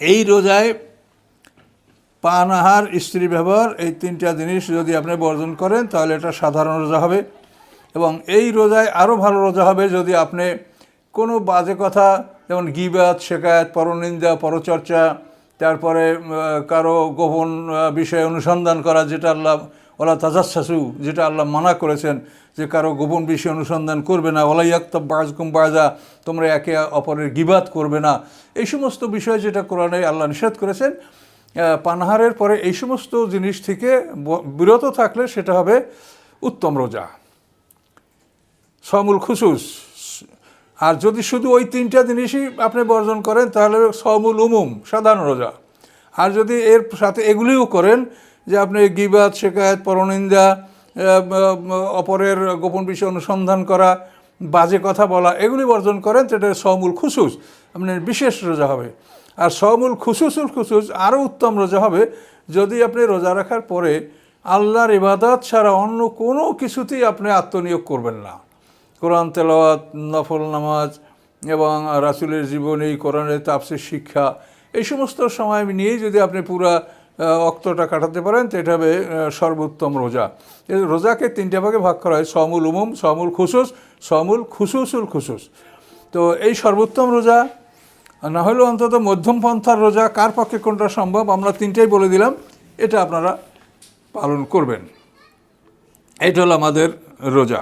এই রোজায় পান আহার স্ত্রী ব্যবহার, এই তিনটা জিনিস যদি আপনি বর্জন করেন, তাহলে এটা সাধারণ রোজা হবে। এবং এই রোজায় আরও ভালো রোজা হবে যদি আপনি কোনো বাজে কথা, যেমন গিবাত শেখায়ত, পরনিন্দা, পরচর্চা তারপরে কারও গোপন বিষয়ে অনুসন্ধান করা যেটা আল্লাহ, ওলা তাজাসু যেটা আল্লাহ মানা করেছেন যে কারও গোপন বিষয়ে অনুসন্ধান করবে না। ওলাইয়াক্তব বাজকুম বাজা তোমরা একে অপরের গিবাত করবে না। এই সমস্ত বিষয় যেটা কোরআনে আল্লাহ নিষেধ করেছেন পানাহারের পরে এই সমস্ত জিনিস থেকে বিরত থাকলে সেটা হবে উত্তম রোজা। সমুল খুসুস। আর যদি শুধু ওই তিনটা জিনিসই আপনি বর্জন করেন, তাহলে সমুল উমুম, সাধারণ রোজা। আর যদি এর সাথে এগুলিও করেন, যে আপনি গিবাদ শেখায়ত পরনিন্দা অপরের গোপন বিষয় অনুসন্ধান করা, বাজে কথা বলা, এগুলি বর্জন করেন, সেটা সমুল খুসুস আপনার বিশেষ রোজা হবে। আর সমুল খুসুসুল খুসুস আরও উত্তম রোজা হবে, যদি আপনি রোজা রাখার পরে আল্লাহর ইবাদত ছাড়া অন্য কোনো কিছুতেই আপনি আত্মনিয়োগ করবেন না। কোরআন তেলাওয়াত, নফল নামাজ এবং রাসুলের জীবনী, কোরআনের তাপসের শিক্ষা, এই সমস্ত সময় নিয়েই যদি আপনি পুরা অক্তটা কাটাতে পারেন, তো এটা হবে সর্বোত্তম রোজা। রোজাকে তিনটে ভাগে ভাগ করা হয় সমুল উমুম সমুল খুসুস সমুল খুসুসুল খুসুস। তো এই সর্বোত্তম রোজা না হলেও অন্তত মধ্যম পন্থার রোজা, কার পক্ষে কোনটা সম্ভব, আমরা তিনটেই বলে দিলাম, এটা আপনারা পালন করবেন। এটা হলো আমাদের রোজা।